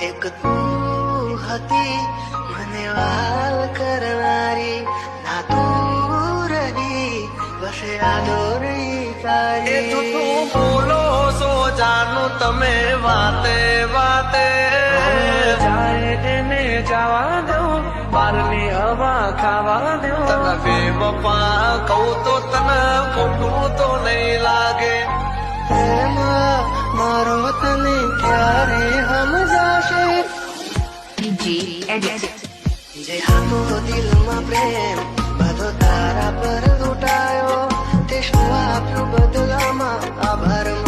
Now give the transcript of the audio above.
એક તું હતી મને વાલ કરનારી ના તું રહી બસ આદોરી રહી એ તો તું બોલો સો જાનું તમે વાતે વાતે. જાય એને જવા દઉં બારની હવા ખાવા દઉં તને બપા કહું તો તને ખોટું તો નહીં લાગે. મારો તને ક્યારે સમજાશે Be Edit. જે આખો દિલમાં પ્રેમ બધો તારા પર લૂંટાયો તે શું આપ્યું બદલામાં આભાર